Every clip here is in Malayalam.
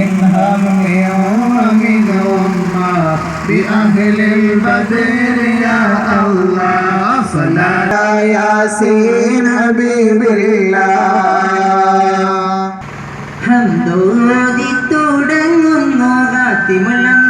من هم يوم ثم بأهل البدر يا الله صلاة ياسين حبيب الله ഹന്തോതി തുടങ്ങുന്നു കാത്തിമുള്ളം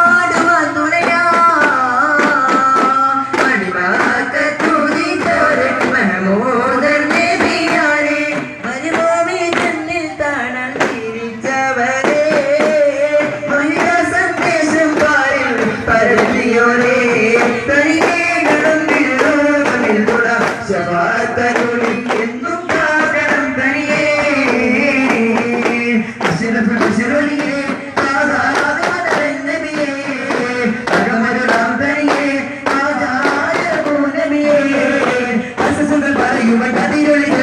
പച്ചവാർത്തകളിക്കുന്നു കാകരം തനിയേ അശ്രഫ് അശ്രലിയേ പറയുവൻ കതിരൊളി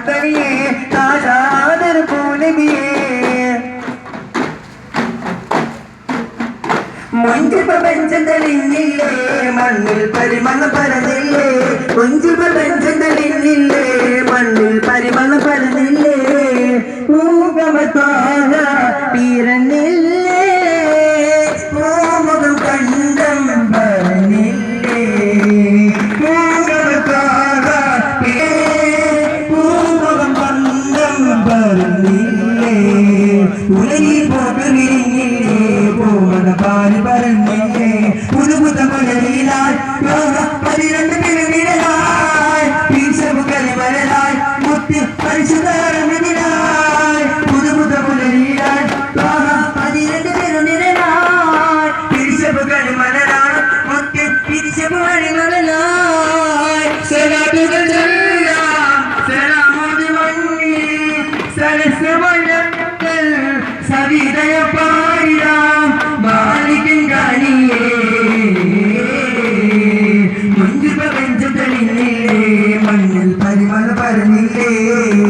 கவியே ஆஜாதர் பூலமியே മൊഞ്ചു പ്രപഞ്ചതലിഞ്ഞില്ലേ മണ്ണിൽ പരിമള പരതില്ലേ മൊഞ്ചു പ്രപഞ്ചതലിഞ്ഞില്ലേ മണ്ണിൽ പരിമള പര உலகில் போக்கு விரிங்கிலே போவன பாரி பரங்கிலே புது புத்த Thank you.